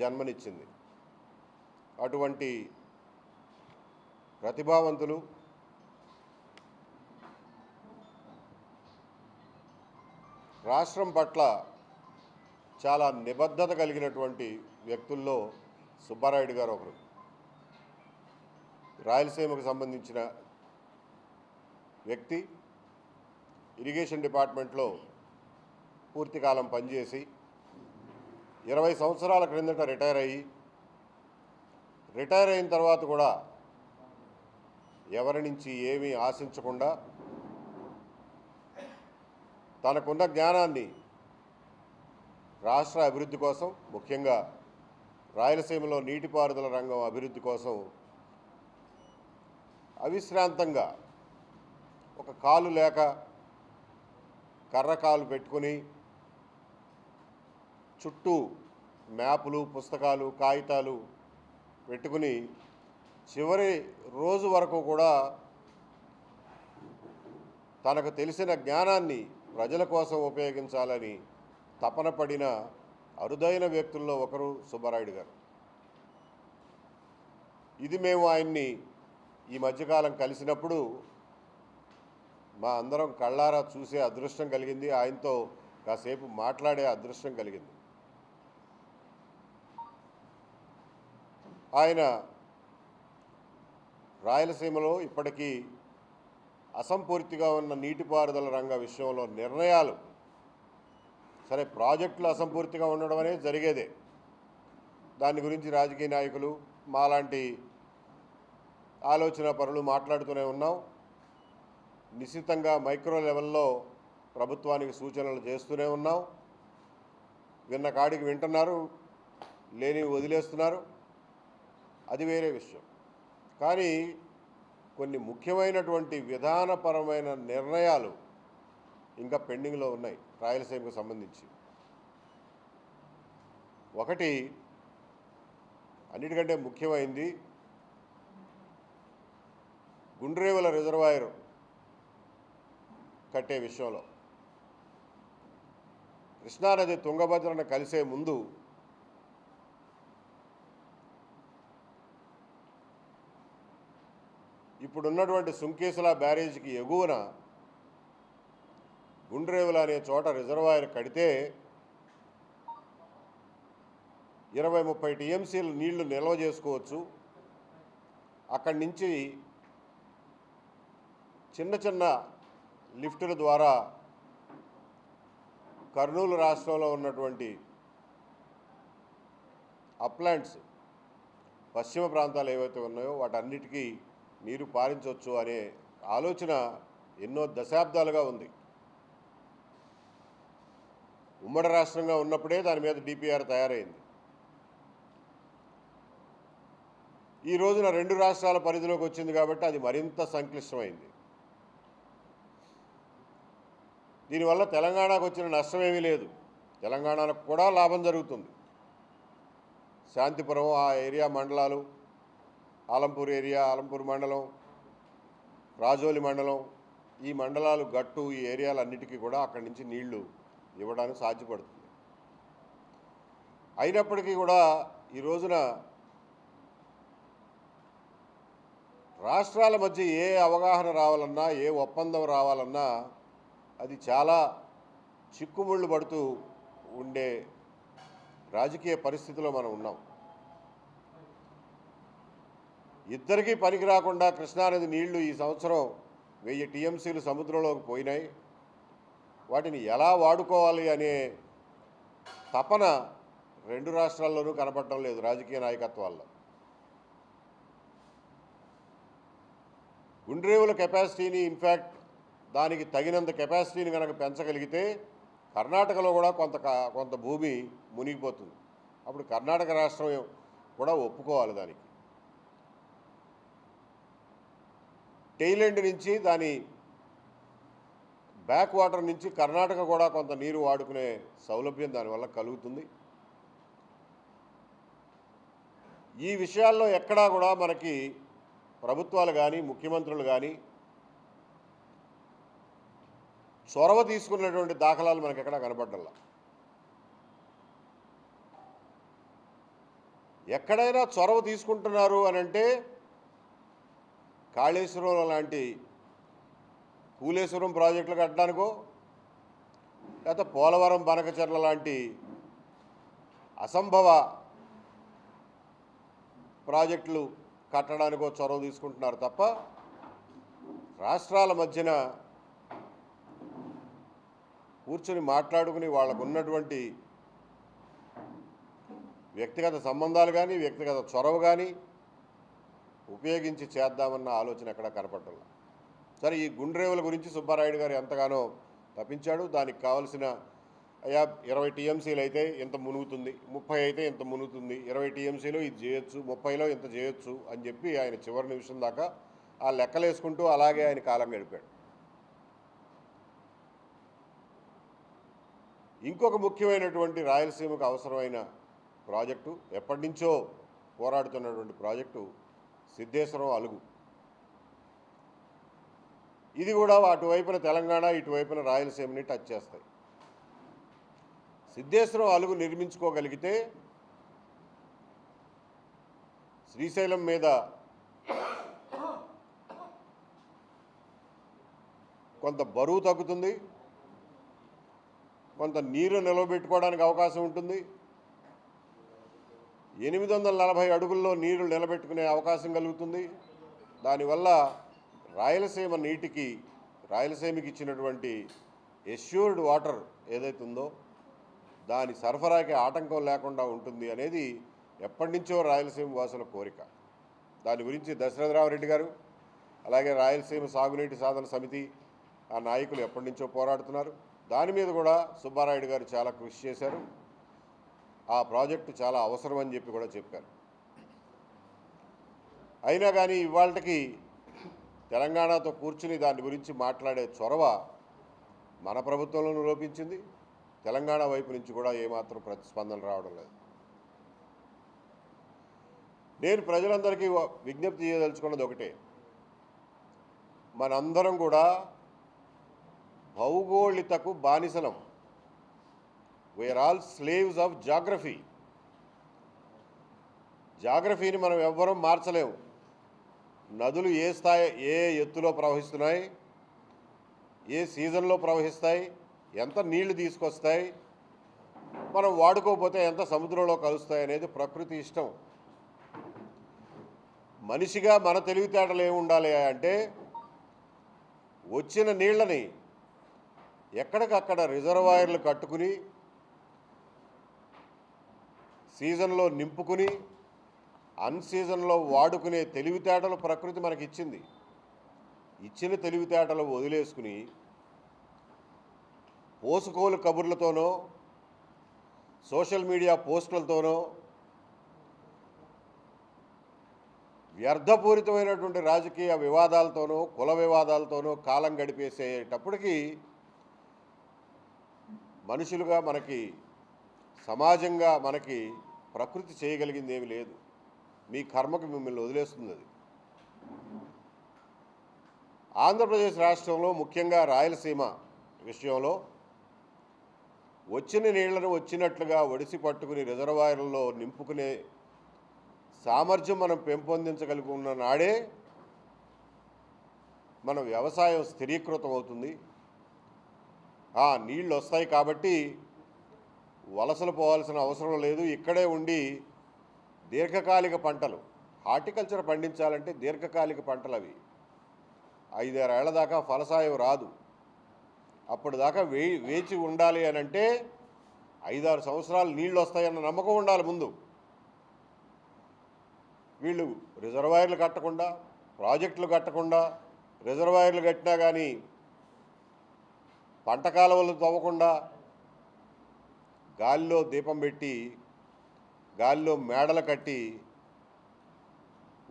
జన్మనిచ్చింది. అటువంటి ప్రతిభావంతులు రాష్ట్రం పట్ల చాలా నిబద్ధత కలిగినటువంటి వ్యక్తుల్లో సుబ్బారాయుడు గారు ఒకరు. రాయలసీమకు సంబంధించిన వ్యక్తి. ఇరిగేషన్ డిపార్ట్మెంట్లో పూర్తికాలం పనిచేసి ఇరవై సంవత్సరాల క్రిందట రిటైర్ అయ్యి రిటైర్ అయిన తర్వాత కూడా ఎవరి నుంచి ఏమీ ఆశించకుండా తనకున్న జ్ఞానాన్ని రాష్ట్ర అభివృద్ధి కోసం ముఖ్యంగా రాయలసీమలో నీటిపారుదల రంగం అభివృద్ధి కోసం అవిశ్రాంతంగా ఒక కాలు లేక కర్ర కాలు పెట్టుకుని చుట్టూ మ్యాపులు పుస్తకాలు కాగితాలు పెట్టుకుని చివరి రోజు వరకు కూడా తనకు తెలిసిన జ్ఞానాన్ని ప్రజల కోసం ఉపయోగించాలని తపన పడిన అరుదైన వ్యక్తుల్లో ఒకరు సుబ్బారాయుడు గారు. ఇది మేము ఆయన్ని ఈ మధ్యకాలం కలిసినప్పుడు మా అందరం కళ్ళారా చూసే అదృష్టం కలిగింది. ఆయనతో కాసేపు మాట్లాడే అదృష్టం కలిగింది. ఆయన రాయలసీమలో ఇప్పటికీ అసంపూర్తిగా ఉన్న నీటిపారుదల రంగ విషయంలో నిర్ణయాలు సరే ప్రాజెక్టులు అసంపూర్తిగా ఉండడం అనేది జరిగేదే. దాని గురించి రాజకీయ నాయకులు మాలాంటి ఆలోచన పరులు మాట్లాడుతూనే ఉన్నాం. నిశ్చితంగా మైక్రో లెవెల్లో ప్రభుత్వానికి సూచనలు చేస్తూనే ఉన్నాం. విన్న కాడికి వింటున్నారు లేని వదిలేస్తున్నారు. అది వేరే విషయం. కానీ కొన్ని ముఖ్యమైనటువంటి విధానపరమైన నిర్ణయాలు ఇంకా పెండింగ్లో ఉన్నాయి రాయలసీమకు సంబంధించి. ఒకటి అన్నిటికంటే ముఖ్యమైంది గుండ్రేవుల రిజర్వాయర్ కట్టే విషయంలో. కృష్ణానది తుంగభద్రను కలిసే ముందు ఇప్పుడున్నటువంటి సుంకేసుల బ్యారేజీకి ఎగువన గుండ్రేవుల అనే చోట రిజర్వాయర్ కడితే ఇరవై ముప్పై టీఎంసీలు నీళ్ళు నిల్వ చేసుకోవచ్చు. అక్కడి నుంచి చిన్న చిన్న లిఫ్టుల ద్వారా కర్నూలు రాష్ట్రంలో ఉన్నటువంటి అప్లాంట్స్ పశ్చిమ ప్రాంతాలు ఏవైతే ఉన్నాయో వాటన్నిటికీ నీరు పారించవచ్చు అనే ఆలోచన ఎన్నో దశాబ్దాలుగా ఉంది. ఉమ్మడి రాష్ట్రంగా ఉన్నప్పుడే దాని మీద డిపిఆర్ తయారైంది. ఈ రోజున రెండు రాష్ట్రాల పరిధిలోకి వచ్చింది కాబట్టి అది మరింత సంక్లిష్టమైంది. దీనివల్ల తెలంగాణకు వచ్చిన నష్టమేమీ లేదు. తెలంగాణకు కూడా లాభం జరుగుతుంది. శాంతిపురం ఆ ఏరియా మండలాలు ఆలంపూర్ ఏరియా ఆలంపూర్ మండలం రాజోలి మండలం ఈ మండలాలు గట్టు ఈ ఏరియాలన్నిటికీ కూడా అక్కడి నుంచి నీళ్ళు ఇవ్వడానికి సాధ్యపడుతుంది. అయినప్పటికీ కూడా ఈ రోజున రాష్ట్రాల మధ్య ఏ అవగాహన రావాలన్నా ఏ ఒప్పందం రావాలన్నా అది చాలా చిక్కుముళ్ళు పడుతూ ఉండే రాజకీయ పరిస్థితిలో మనం ఉన్నాం. ఇద్దరికీ పనికి రాకుండా కృష్ణానది నీళ్ళు ఈ సంవత్సరం వెయ్యి టీఎంసీలు సముద్రంలోకి పోయినాయి. వాటిని ఎలా వాడుకోవాలి అనే తపన రెండు రాష్ట్రాల్లోనూ కనపడటం లేదు రాజకీయ నాయకత్వాల్లో. గుండ్రేవుల కెపాసిటీని ఇన్ఫ్యాక్ట్ దానికి తగినంత కెపాసిటీని కనుక పెంచగలిగితే కర్ణాటకలో కూడా కొంత కొంత భూమి మునిగిపోతుంది. అప్పుడు కర్ణాటక రాష్ట్రం కూడా ఒప్పుకోవాలి దానికి. టెయిలెండ్ నుంచి దాని బ్యాక్ వాటర్ నుంచి కర్ణాటక కూడా కొంత నీరు వాడుకునే సౌలభ్యం దానివల్ల కలుగుతుంది. ఈ విషయాల్లో ఎక్కడా కూడా మనకి ప్రభుత్వాలు కానీ ముఖ్యమంత్రులు కానీ చొరవ తీసుకున్నటువంటి దాఖలాలు మనకి ఎక్కడా కనపడ్డల్లా ఎక్కడైనా చొరవ తీసుకుంటున్నారు అని అంటే కాళేశ్వరం లాంటి కూలేశ్వరం ప్రాజెక్టులు కట్టడానికో లేకపోతే పోలవరం బనకచర్ల లాంటి అసంభవ ప్రాజెక్టులు కట్టడానికో చొరవ తీసుకుంటున్నారు తప్ప రాష్ట్రాల మధ్యన కూర్చొని మాట్లాడుకుని వాళ్ళకు ఉన్నటువంటి వ్యక్తిగత సంబంధాలు కానీ వ్యక్తిగత చొరవ కానీ ఉపయోగించి చేద్దామన్న ఆలోచన ఎక్కడా కనపడటం సరే ఈ గుండ్రేవుల గురించి సుబ్బారాయుడు గారు ఎంతగానో తప్పించాడు. దానికి కావలసిన అయ్యా ఇరవై టీఎంసీలు అయితే ఇంత మునుగుతుంది ముప్పై అయితే ఇంత మునుగుతుంది ఇరవై టీఎంసీలో ఇది చేయొచ్చు ముప్పైలో ఇంత చేయొచ్చు అని చెప్పి ఆయన చివరి నిమిషం దాకా ఆ లెక్కలు వేసుకుంటూ అలాగే ఆయన కాలం గడిపాడు. ఇంకొక ముఖ్యమైనటువంటి రాయలసీమకు అవసరమైన ప్రాజెక్టు ఎప్పటి నుంచో పోరాడుతున్నటువంటి ప్రాజెక్టు సిద్ధేశ్వరం అలుగు. ఇది కూడా అటువైపున తెలంగాణ ఇటువైపున రాయలసీమని టచ్ చేస్తాయి. సిద్ధేశ్వరం అలుగు నిర్మించుకోగలిగితే శ్రీశైలం మీద కొంత బరువు తగ్గుతుంది. కొంత నీరు నిలవబెట్టుకోవడానికి అవకాశం ఉంటుంది. ఎనిమిది వందల నలభై అడుగుల్లో నీరు నిలబెట్టుకునే అవకాశం కలుగుతుంది. దానివల్ల రాయలసీమ నీటికి రాయలసీమకి ఇచ్చినటువంటి ఎష్యూర్డ్ వాటర్ ఏదైతే ఉందో దాని సరఫరాకి ఆటంకం లేకుండా ఉంటుంది అనేది ఎప్పటి నుంచో రాయలసీమ వాసుల కోరిక. దాని గురించి దశరథరామరెడ్డి గారు అలాగే రాయలసీమ సాగునీటి సాధన సమితి ఆ నాయకులు ఎప్పటి నుంచో పోరాడుతున్నారు. దాని మీద కూడా సుబ్బారాయుడు గారు చాలా కృషి చేశారు. ఆ ప్రాజెక్టు చాలా అవసరం అని చెప్పి కూడా చెప్పారు. అయినా కానీ ఇవాళకి తెలంగాణతో కూర్చుని దాని గురించి మాట్లాడే చొరవ మన ప్రభుత్వంలోనూ లోపించింది తెలంగాణ వైపు నుంచి కూడా ఏమాత్రం ప్రతిస్పందన రావడం లేదు. నేను ప్రజలందరికీ విజ్ఞప్తి చేయదలుచుకున్నది ఒకటే. మనందరం కూడా భౌగోళితకు బానిసలం. We're all slaves of geography జాగ్రఫీని మనం ఎవ్వరూ మార్చలేము. నదులు ఏ స్థాయి ఏ ఎత్తులో ప్రవహిస్తున్నాయి? ఏ సీజన్లో ప్రవహిస్తాయి? ఎంత నీళ్ళు తీసుకొస్తాయి? మనం వాడుకోకపోతే ఎంత సముద్రంలో కలుస్తాయి అనేది ప్రకృతి ఇష్టం. మనిషిగా మన తెలివితేటలు ఏమి ఉండాలి అంటే వచ్చిన నీళ్ళని ఎక్కడికక్కడ రిజర్వాయర్లు కట్టుకుని సీజన్లో నింపుకుని అన్ సీజన్లో వాడుకునే తెలివితేటలు ప్రకృతి మనకి ఇచ్చింది ఇచ్చిన తెలివితేటలు వదిలేసుకుని పోసుకోలు కబుర్లతోనో సోషల్ మీడియా పోస్టులతోనో వ్యర్థపూరితమైనటువంటి రాజకీయ వివాదాలతోనో కుల వివాదాలతోనో కాలం గడిపేసేటప్పటికీ మనుషులుగా మనకి సమాజంగా మనకి ప్రకృతి చేయగలిగింది ఏమి లేదు. మీ కర్మకు మిమ్మల్ని వదిలేస్తుంది అది ఆంధ్రప్రదేశ్ రాష్ట్రంలో ముఖ్యంగా రాయలసీమ విషయంలో వచ్చిన నీళ్ళను వచ్చినట్లుగా ఒడిసి పట్టుకుని రిజర్వాయర్లలో నింపుకునే సామర్థ్యం మనం పెంపొందించగలుగున్న నాడే మన వ్యవసాయం స్థిరీకృతం అవుతుంది ఆ నీళ్ళు వస్తాయి కాబట్టి వలసలు పోవాల్సిన అవసరం లేదు. ఇక్కడే ఉండి దీర్ఘకాలిక పంటలు హార్టికల్చర్ పండించాలంటే దీర్ఘకాలిక పంటలు అవి. ఐదారేళ్ళ దాకా ఫలసాయం రాదు. అప్పుడు దాకా వే వేచి ఉండాలి అని అంటే ఐదారు సంవత్సరాలు నీళ్ళు వస్తాయన్న నమ్మకం ఉండాలి ముందు. వీళ్ళు రిజర్వాయర్లు కట్టకుండా ప్రాజెక్టులు కట్టకుండా రిజర్వాయర్లు కట్టినా కానీ పంట కాలువలు తవ్వకుండా గాలిలో దీపం పెట్టి గాలిలో మేడలు కట్టి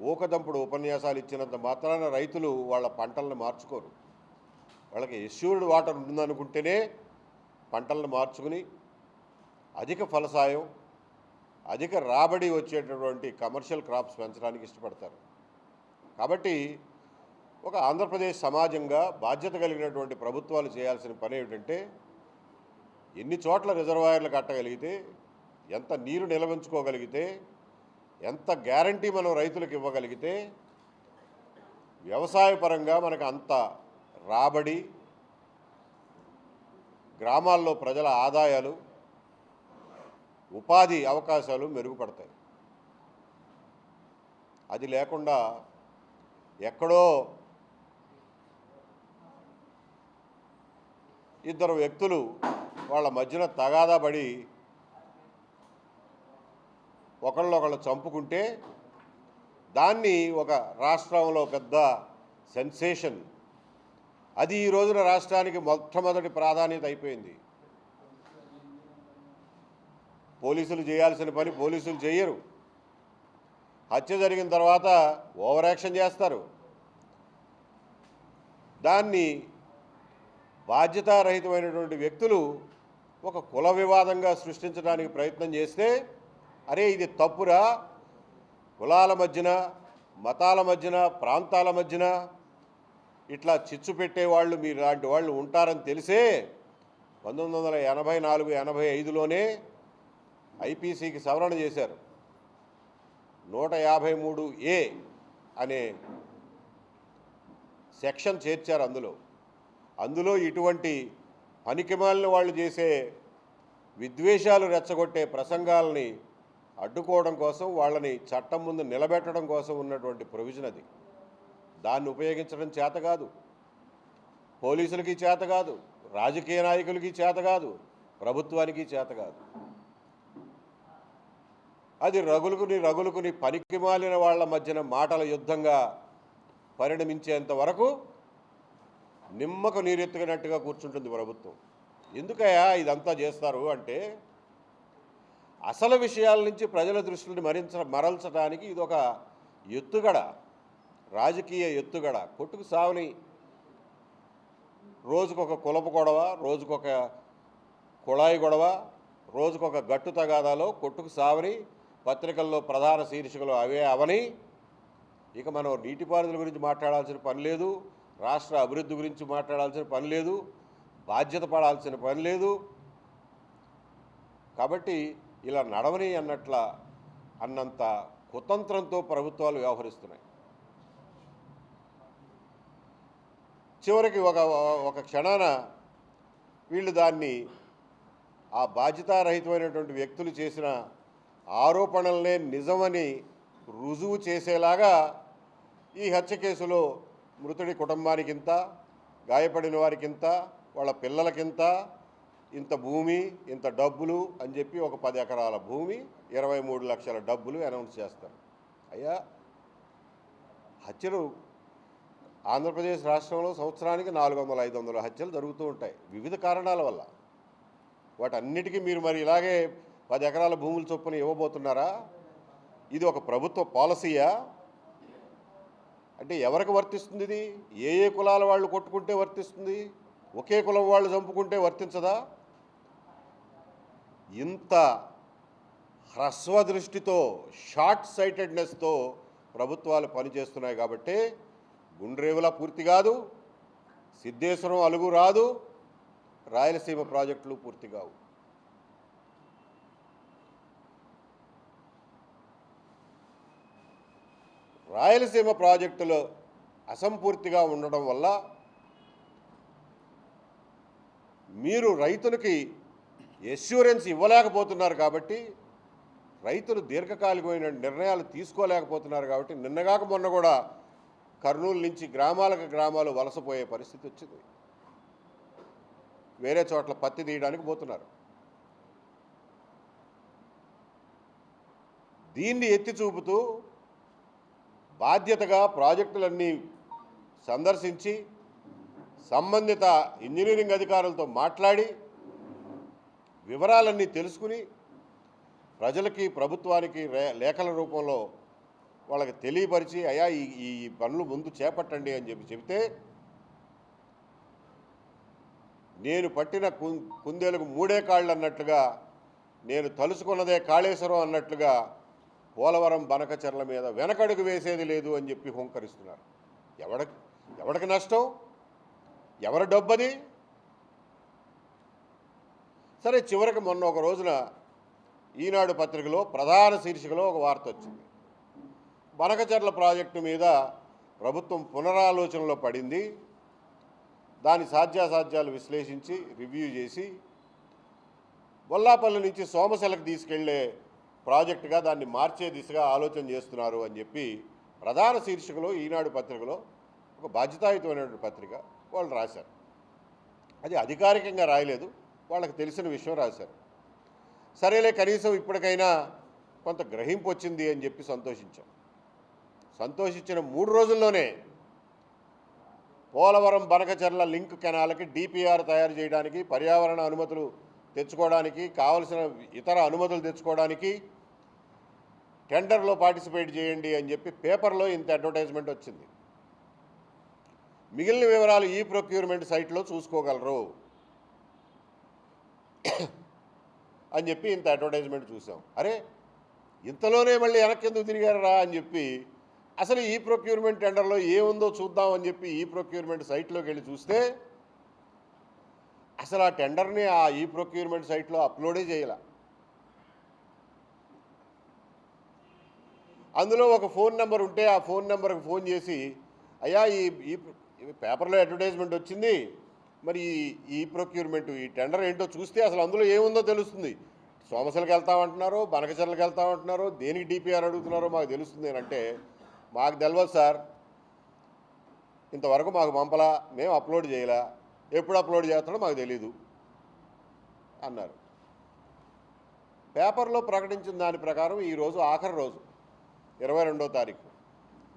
ఊకదంపుడు ఉపన్యాసాలు ఇచ్చినంత మాత్రాన రైతులు వాళ్ళ పంటలను మార్చుకోరు. వాళ్ళకి ఎష్యూర్డ్ వాటర్ ఉందనుకుంటేనే పంటలను మార్చుకుని అధిక ఫలసాయం అధిక రాబడి వచ్చేటటువంటి కమర్షియల్ క్రాప్స్ పెంచడానికి ఇష్టపడతారు. కాబట్టి ఒక ఆంధ్రప్రదేశ్ సమాజంగా బాధ్యత కలిగినటువంటి ప్రభుత్వాలు చేయాల్సిన పని ఏమిటంటే ఎన్ని చోట్ల రిజర్వాయర్లు కట్టగలిగితే ఎంత నీరు నిలవించుకోగలిగితే ఎంత గ్యారంటీ మనం రైతులకు ఇవ్వగలిగితే వ్యవసాయ పరంగా మనకు అంత రాబడి గ్రామాల్లో ప్రజల ఆదాయాలు ఉపాధి అవకాశాలు మెరుగుపడతాయి. అది లేకుండా ఎక్కడో ఇద్దరు వ్యక్తులు వాళ్ళ మధ్యన తగాదా పడి ఒకళ్ళొకళ్ళు చంపుకుంటే దాన్ని ఒక రాష్ట్రంలో పెద్ద సెన్సేషన్. అది ఈ రోజున రాష్ట్రానికి మొట్టమొదటి ప్రాధాన్యత అయిపోయింది. పోలీసులు చేయాల్సిన పని పోలీసులు చేయరు. హత్య జరిగిన తర్వాత ఓవర్ యాక్షన్ చేస్తారు. దాన్ని బాధ్యతారహితమైనటువంటి వ్యక్తులు ఒక కుల వివాదంగా సృష్టించడానికి ప్రయత్నం చేస్తే అరే ఇది తప్పురా. కులాల మధ్యన మతాల మధ్యన ప్రాంతాల మధ్యన ఇట్లా చిచ్చు పెట్టేవాళ్ళు మీరు లాంటి వాళ్ళు ఉంటారని తెలిసే పంతొమ్మిది వందల ఎనభై నాలుగు ఎనభై ఐదులోనే ఐపీసీకి సవరణ చేశారు. నూట యాభై మూడు ఏ అనే సెక్షన్ చేర్చారు అందులో. అందులో ఇటువంటి పనికిమాలిన వాళ్ళు చేసే విద్వేషాలు రెచ్చగొట్టే ప్రసంగాలని అడ్డుకోవడం కోసం వాళ్ళని చట్టం ముందు నిలబెట్టడం కోసం ఉన్నటువంటి ప్రొవిజన్ అది. దాన్ని ఉపయోగించడం చేత కాదు. పోలీసులకి చేత కాదు. రాజకీయ నాయకులకి చేత కాదు. ప్రభుత్వానికి చేత కాదు. అది రగులుకుని రగులుకుని పనికిమాలిన వాళ్ళ మధ్యన మాటల యుద్ధంగా పరిణమించేంత వరకు నిమ్మకు నీరెత్తుకున్నట్టుగా కూర్చుంటుంది ప్రభుత్వం. ఎందుకయ్యా ఇదంతా చేస్తారు అంటే అసలు విషయాల నుంచి ప్రజల దృష్టిని మరించ మరల్చడానికి ఇదొక ఎత్తుగడ రాజకీయ ఎత్తుగడ. కొట్టుకు సావని రోజుకొక కులపు గొడవ రోజుకొక కుళాయి గొడవ రోజుకొక గట్టు తగాదాలో కొట్టుకు సావని పత్రికల్లో ప్రధాన శీర్షికలు అవే అవని ఇక మనం నీటిపారుదల గురించి మాట్లాడాల్సిన పని లేదు. రాష్ట్ర అభివృద్ధి గురించి మాట్లాడాల్సిన పని లేదు బాధ్యత పడాల్సిన పని లేదు. కాబట్టి ఇలా నడవని అన్నట్ల అన్నంత కుతంత్రంతో ప్రభుత్వాలు వ్యవహరిస్తున్నాయి. చివరికి ఒక ఒక క్షణాన వీళ్ళు దాన్ని ఆ బాధ్యతారహితమైనటువంటి వ్యక్తులు చేసిన ఆరోపణలనే నిజమని రుజువు చేసేలాగా ఈ హత్య కేసులో మృతుడి కుటుంబానికింత గాయపడిన వారికింత వాళ్ళ పిల్లలకింత ఇంత భూమి ఇంత డబ్బులు అని చెప్పి ఒక పది ఎకరాల భూమి ఇరవై మూడు లక్షల డబ్బులు అనౌన్స్ చేస్తారు. అయ్యా హత్యలు ఆంధ్రప్రదేశ్ రాష్ట్రంలో సంవత్సరానికి నాలుగు వందల ఐదు వందల హత్యలు జరుగుతూ ఉంటాయి. వివిధ కారణాల వల్ల. వాటన్నిటికీ మీరు మరి ఇలాగే పది ఎకరాల భూముల చొప్పున ఇవ్వబోతున్నారా? ఇది ఒక ప్రభుత్వ పాలసీయా? అంటే ఎవరికి వర్తిస్తుంది ఇది? ఏ ఏ కులాల వాళ్ళు కొట్టుకుంటే వర్తిస్తుంది? ఒకే కులం వాళ్ళు చంపుకుంటే వర్తించదా? ఇంత హ్రస్వ దృష్టితో షార్ట్ సైటెడ్నెస్తో ప్రభుత్వాలు పనిచేస్తున్నాయి కాబట్టి గుండ్రేవుల పూర్తి కాదు సిద్ధేశ్వరం అలుగు రాదు రాయలసీమ ప్రాజెక్టులు పూర్తి కావు. రాయలసీమ ప్రాజెక్టులు అసంపూర్తిగా ఉండడం వల్ల మీరు రైతులకి ఎష్యూరెన్స్ ఇవ్వలేకపోతున్నారు కాబట్టి రైతులు దీర్ఘకాలికమైన నిర్ణయాలు తీసుకోలేకపోతున్నారు కాబట్టి నిన్నగాక మొన్న కూడా కర్నూలు నుంచి గ్రామాలకు గ్రామాలు వలసపోయే పరిస్థితి వచ్చింది. వేరే చోట్ల పత్తి తీయడానికి పోతున్నారు. దీన్ని ఎత్తి చూపుతూ బాధ్యతగా ప్రాజెక్టులన్నీ సందర్శించి సంబంధిత ఇంజనీరింగ్ అధికారులతో మాట్లాడి వివరాలన్నీ తెలుసుకుని ప్రజలకి ప్రభుత్వానికి లేఖల రూపంలో వాళ్ళకి తెలియపరిచి అయా ఈ ఈ పనులు ముందు చేపట్టండి అని చెప్పి చెబితే నేను పట్టిన కుందేలకు మూడే కాళ్ళు అన్నట్లుగా నేను తలుసుకున్నదే కాళేశ్వరం అన్నట్లుగా పోలవరం బనకచెర్ల మీద వెనకడుగు వేసేది లేదు అని చెప్పి హుంకరిస్తున్నారు. ఎవడికి ఎవడికి నష్టం? ఎవరి డబ్బది? సరే చివరికి మొన్న ఒక రోజున ఈనాడు పత్రికలో ప్రధాన శీర్షికలో ఒక వార్త వచ్చింది. బనకచర్ల ప్రాజెక్టు మీద ప్రభుత్వం పునరాలోచనలో పడింది. దాని సాధ్యాసాధ్యాలు విశ్లేషించి రివ్యూ చేసి బొల్లాపల్లి నుంచి సోమశలకు తీసుకెళ్ళే ప్రాజెక్టుగా దాన్ని మార్చే దిశగా ఆలోచన చేస్తున్నారు అని చెప్పి ప్రధాన శీర్షికలో ఈనాడు పత్రికలో ఒక బాధ్యతాయుతమైనటువంటి పత్రిక వాళ్ళు రాశారు. అది అధికారికంగా రాయలేదు వాళ్ళకి తెలిసిన విషయం రాశారు. సరేలే కనీసం ఇప్పటికైనా కొంత గ్రహింపు వచ్చింది అని చెప్పి సంతోషించాం. సంతోషించిన మూడు రోజుల్లోనే పోలవరం బనకచర్ల లింక్ కెనాలకి డిపిఆర్ తయారు చేయడానికి పర్యావరణ అనుమతులు తెచ్చుకోవడానికి కావలసిన ఇతర అనుమతులు తెచ్చుకోవడానికి టెండర్లో పార్టిసిపేట్ చేయండి అని చెప్పి పేపర్లో ఇంత అడ్వర్టైజ్మెంట్ వచ్చింది. మిగిలిన వివరాలు ఈ ప్రొక్యూర్మెంట్ సైట్లో చూసుకోగలరు అని చెప్పి ఇంత అడ్వర్టైజ్మెంట్ చూసాం. అరే ఇంతలోనే మళ్ళీ వెనక్కిందుకు తిరిగారా అని చెప్పి అసలు ఈ ప్రొక్యూర్మెంట్ టెండర్లో ఏముందో చూద్దాం అని చెప్పి ఈ ప్రొక్యూర్మెంట్ సైట్లోకి వెళ్ళి చూస్తే అసలు ఆ టెండర్ని ఆ ఈ ప్రొక్యూర్మెంట్ సైట్లో అప్లోడే చేయాల. అందులో ఒక ఫోన్ నెంబర్ ఉంటే ఆ ఫోన్ నెంబర్కి ఫోన్ చేసి అయ్యా ఈ ఈ పేపర్లో అడ్వర్టైజ్మెంట్ వచ్చింది. మరి ఈ- ప్రొక్యూర్మెంట్ ఈ టెండర్ ఏంటో చూస్తే అసలు అందులో ఏముందో తెలుస్తుంది. సోమశలకు వెళ్తామంటున్నారు బనకచర్లకు వెళ్తామంటున్నారు దేనికి డిపిఆర్ అడుగుతున్నారో మాకు తెలుస్తుంది అంటే మాకు తెలియదు సార్. ఇంతవరకు మాకు పంపలా మేము అప్లోడ్ చేయలా. ఎప్పుడు అప్లోడ్ చేస్తాడో మాకు తెలీదు. అన్నారు. పేపర్లో ప్రకటించిన దాని ప్రకారం ఈరోజు ఆఖరి రోజు. ఇరవై రెండో తారీఖు.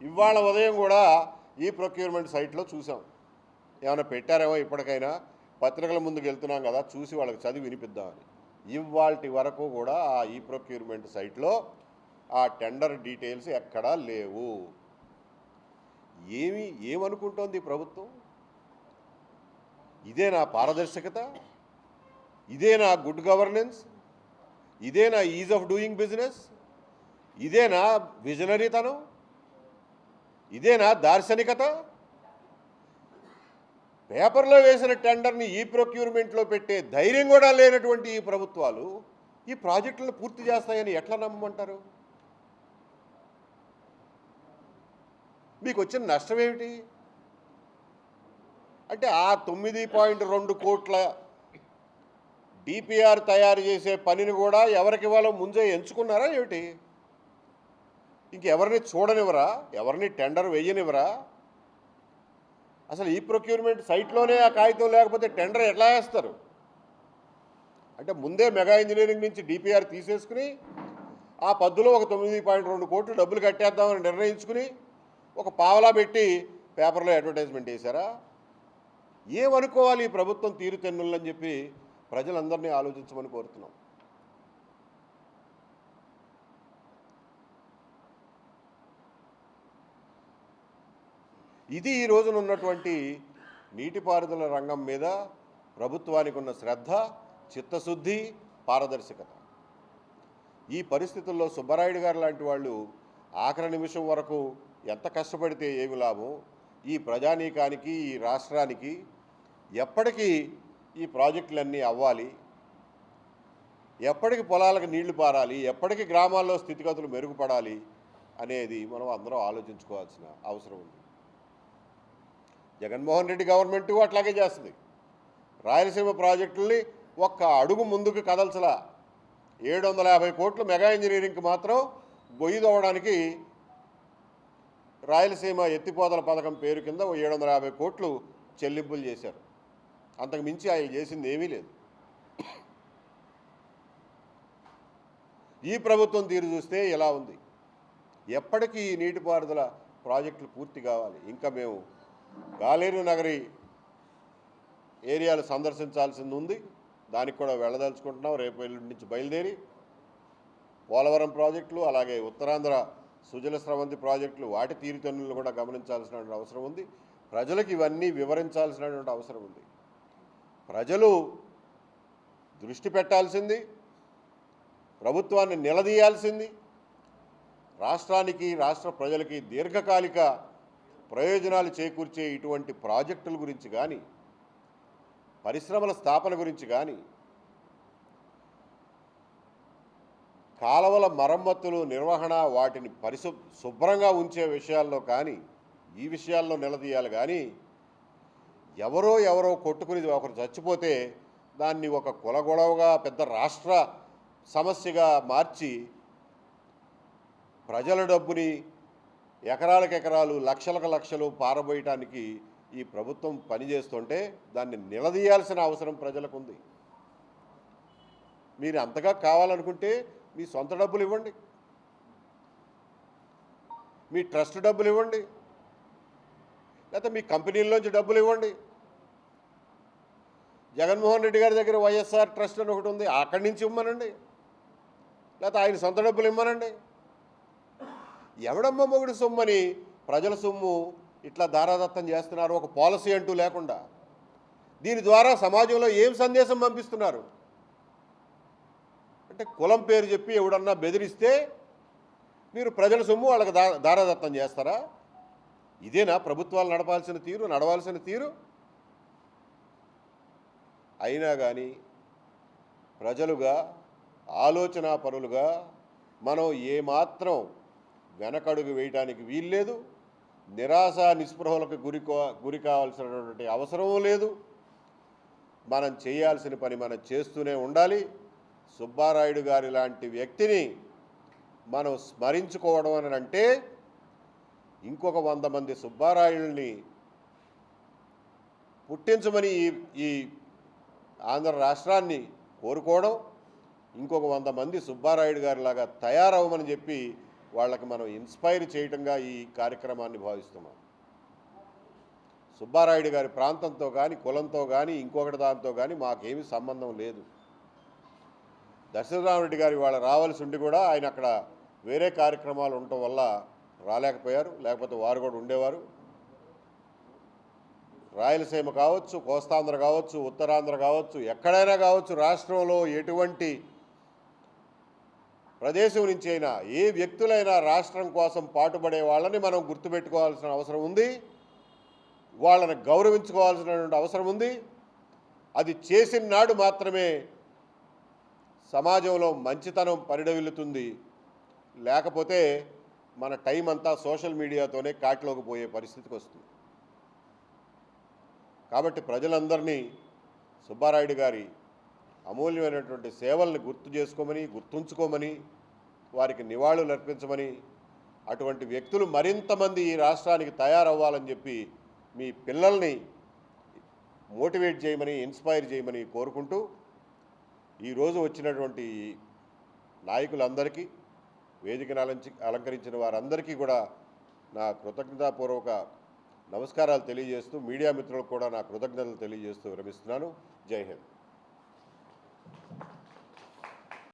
ఇవాళ ఉదయం కూడా ఈ ప్రొక్యూర్మెంట్ సైట్లో చూసాం ఏమైనా పెట్టారేమో ఇప్పటికైనా? పత్రికల ముందుకు వెళ్తున్నాం కదా చూసి వాళ్ళకి చదివి వినిపిద్దామని. ఇవాల్టి వరకు కూడా ఆ ఈ ప్రొక్యూర్మెంట్ సైట్లో ఆ టెండర్ డీటెయిల్స్ ఎక్కడా లేవు. ఏమి ఏమనుకుంటోంది ప్రభుత్వం? ఇదే నా పారదర్శకత? ఇదే నా గుడ్ గవర్నెన్స్? ఇదే నా ఈజ్ ఆఫ్ డూయింగ్ బిజినెస్? ఇదేనా విజనరీతనం? ఇదేనా దార్శనికత? పేపర్లో వేసిన టెండర్ని ఈ ప్రొక్యూర్మెంట్లో పెట్టే ధైర్యం కూడా లేనటువంటి ఈ ప్రభుత్వాలు ఈ ప్రాజెక్టులను పూర్తి చేస్తాయని ఎట్లా నమ్మమంటారు? మీకు వచ్చిన నష్టం ఏమిటి? అంటే ఆ తొమ్మిది పాయింట్ రెండు కోట్ల డిపిఆర్ తయారు చేసే పనిని కూడా ఎవరికి ఇవ్వాలో ముందే ఎంచుకున్నారా ఏమిటి? ఇంకెవరిని చూడనివ్వరా? ఎవరిని టెండర్ వేయనివ్వరా? అసలు ఈ ప్రొక్యూర్మెంట్ సైట్లోనే ఆ కాగితం లేకపోతే టెండర్ ఎట్లా వేస్తారు? అంటే ముందే మెగా ఇంజనీరింగ్ నుంచి డిపిఆర్ తీసేసుకుని ఆ పద్దులో ఒక తొమ్మిది పాయింట్ రెండు కోట్లు డబ్బులు కట్టేద్దామని నిర్ణయించుకుని ఒక పావలా పెట్టి పేపర్లో అడ్వర్టైజ్మెంట్ వేశారా? ఏమనుకోవాలి ఈ ప్రభుత్వం తీరుతెన్నులని చెప్పి ప్రజలందరినీ ఆలోచించమని కోరుతున్నాం. ఇది ఈ రోజున ఉన్నటువంటి నీటిపారుదల రంగం మీద ప్రభుత్వానికి ఉన్న శ్రద్ధ చిత్తశుద్ధి పారదర్శకత. ఈ పరిస్థితుల్లో సుబ్బరాయుడు గారు లాంటి వాళ్ళు ఆఖరి నిమిషం వరకు ఎంత కష్టపడితే ఏమి లాభం? ఈ ప్రజానీకానికి ఈ రాష్ట్రానికి ఎప్పటికీ ఈ ప్రాజెక్టులన్నీ అవ్వాలి. ఎప్పటికి పొలాలకు నీళ్ళు పారాలి ఎప్పటికి గ్రామాల్లో స్థితిగతులు మెరుగుపడాలి అనేది మనం అందరం ఆలోచించుకోవాల్సిన అవసరం ఉంది. జగన్మోహన్ రెడ్డి గవర్నమెంట్ అట్లాగే చేస్తుంది. రాయలసీమ ప్రాజెక్టుల్ని ఒక్క అడుగు ముందుకు కదల్చలా. ఏడు వందల యాభై కోట్లు మెగా ఇంజనీరింగ్కి మాత్రం గొయ్యి తవ్వడానికి రాయలసీమ ఎత్తిపోతల పథకం పేరు కింద ఓ ఏడు వందల యాభై కోట్లు చెల్లింపులు చేశారు. అంతకు మించి ఆయన చేసింది ఏమీ లేదు. ఈ ప్రభుత్వం తీరు చూస్తే ఎలా ఉంది? ఎప్పటికీ ఈ నీటిపారుదల ప్రాజెక్టులు పూర్తి కావాలి. ఇంకా మేము గాలేరు నగరి ఏరియాలు సందర్శించాల్సింది ఉంది. దానికి కూడా వెళ్ళదలుచుకుంటున్నాం. రేపు ఎల్లుండి నుంచి బయలుదేరి పోలవరం ప్రాజెక్టులు అలాగే ఉత్తరాంధ్ర సుజల స్రవంతి ప్రాజెక్టులు వాటి తీరుతెన్నులను కూడా గమనించాల్సినటువంటి అవసరం ఉంది. ప్రజలకు ఇవన్నీ వివరించాల్సినటువంటి అవసరం ఉంది. ప్రజలు దృష్టి పెట్టాల్సింది ప్రభుత్వాన్ని నిలదీయాల్సింది రాష్ట్రానికి రాష్ట్ర ప్రజలకి దీర్ఘకాలిక ప్రయోజనాలు చేకూర్చే ఇటువంటి ప్రాజెక్టుల గురించి కానీ పరిశ్రమల స్థాపన గురించి కానీ కాలువల మరమ్మతులు నిర్వహణ వాటిని పరిశు శుభ్రంగా ఉంచే విషయాల్లో కానీ ఈ విషయాల్లో నిలదీయాలి కానీ ఎవరో ఎవరో కొట్టుకుని ఒకరు చచ్చిపోతే దాన్ని ఒక కులగొడవగా పెద్ద రాష్ట్ర సమస్యగా మార్చి ప్రజల డబ్బుని ఎకరాలకు ఎకరాలు లక్షలకు లక్షలు పారబోయటానికి ఈ ప్రభుత్వం పనిచేస్తుంటే దాన్ని నిలదీయాల్సిన అవసరం ప్రజలకు ఉంది మీరు అంతగా కావాలనుకుంటే మీ సొంత డబ్బులు ఇవ్వండి. మీ ట్రస్ట్ డబ్బులు ఇవ్వండి. లేకపోతే మీ కంపెనీల్లోంచి డబ్బులు ఇవ్వండి. జగన్మోహన్ రెడ్డి గారి దగ్గర వైఎస్ఆర్ ట్రస్ట్ అని ఒకటి ఉంది అక్కడి నుంచి ఇవ్వమనండి. లేకపోతే ఆయన సొంత డబ్బులు ఇవ్వమనండి. ఎవడమ్మ మొగుడు సొమ్మని ప్రజల సొమ్ము ఇట్లా దారాదత్తం చేస్తున్నారు? ఒక పాలసీ అంటూ లేకుండా. దీని ద్వారా సమాజంలో ఏం సందేశం పంపిస్తున్నారు? అంటే కులం పేరు చెప్పి ఎవడన్నా బెదిరిస్తే మీరు ప్రజల సొమ్ము వాళ్ళకి దా దారాదత్తం చేస్తారా? ఇదేనా ప్రభుత్వాలు నడపాల్సిన తీరు నడవాల్సిన తీరు? అయినా కానీ ప్రజలుగా ఆలోచనా పరులుగా మనం ఏమాత్రం వెనకడుగు వేయటానికి వీల్లేదు. నిరాశ నిస్పృహలకు గురి గురి కావాల్సినటువంటి అవసరమూ లేదు. మనం చేయాల్సిన పని మనం చేస్తూనే ఉండాలి. సుబ్బారాయుడు గారి లాంటి వ్యక్తిని మనం స్మరించుకోవడం అని అంటే ఇంకొక వంద మంది సుబ్బారాయుల్ని పుట్టించమని ఈ ఈ ఆంధ్ర రాష్ట్రాన్ని కోరుకోవడం ఇంకొక వంద మంది సుబ్బారాయుడు గారిలాగా తయారవ్వమని చెప్పి వాళ్ళకి మనం ఇన్స్పైర్ చేయటంగా ఈ కార్యక్రమాన్ని భావిస్తున్నాం. సుబ్బారాయుడు గారి ప్రాంతంతో కానీ కులంతో కానీ ఇంకొకటి దాంతో కానీ మాకేమీ సంబంధం లేదు. దశరథరామరెడ్డి గారు ఇవాళ రావాల్సి ఉండి కూడా ఆయన అక్కడ వేరే కార్యక్రమాలు ఉండటం వల్ల రాలేకపోయారు. లేకపోతే వారు కూడా ఉండేవారు. రాయలసీమ కావచ్చు కోస్తాంధ్ర కావచ్చు ఉత్తరాంధ్ర కావచ్చు ఎక్కడైనా కావచ్చు రాష్ట్రంలో ఎటువంటి ప్రదేశం నుంచి అయినా ఏ వ్యక్తులైనా రాష్ట్రం కోసం పాటుపడే వాళ్ళని మనం గుర్తుపెట్టుకోవాల్సిన అవసరం ఉంది. వాళ్ళని గౌరవించుకోవాల్సినటువంటి అవసరం ఉంది. అది చేసిన నాడు మాత్రమే సమాజంలో మంచితనం పరిడవిల్లుతుంది. లేకపోతే మన టైం అంతా సోషల్ మీడియాతోనే కాటిలోకి పోయే పరిస్థితికి వస్తుంది. కాబట్టి ప్రజలందరినీ సుబ్బారాయుడు గారి అమూల్యమైనటువంటి సేవల్ని గుర్తు చేసుకోమని గుర్తుంచుకోమని వారికి నివాళులు అర్పించమని అటువంటి వ్యక్తులు మరింతమంది ఈ రాష్ట్రానికి తయారవ్వాలని చెప్పి మీ పిల్లల్ని మోటివేట్ చేయమని ఇన్స్పైర్ చేయమని కోరుకుంటూ ఈరోజు వచ్చినటువంటి నాయకులందరికీ వేదికను అలంచి అలంకరించిన వారందరికీ కూడా నా కృతజ్ఞతాపూర్వక నమస్కారాలు తెలియజేస్తూ మీడియా మిత్రులకు కూడా నా కృతజ్ఞతలు తెలియజేస్తూ విరమిస్తున్నాను. జై హింద్.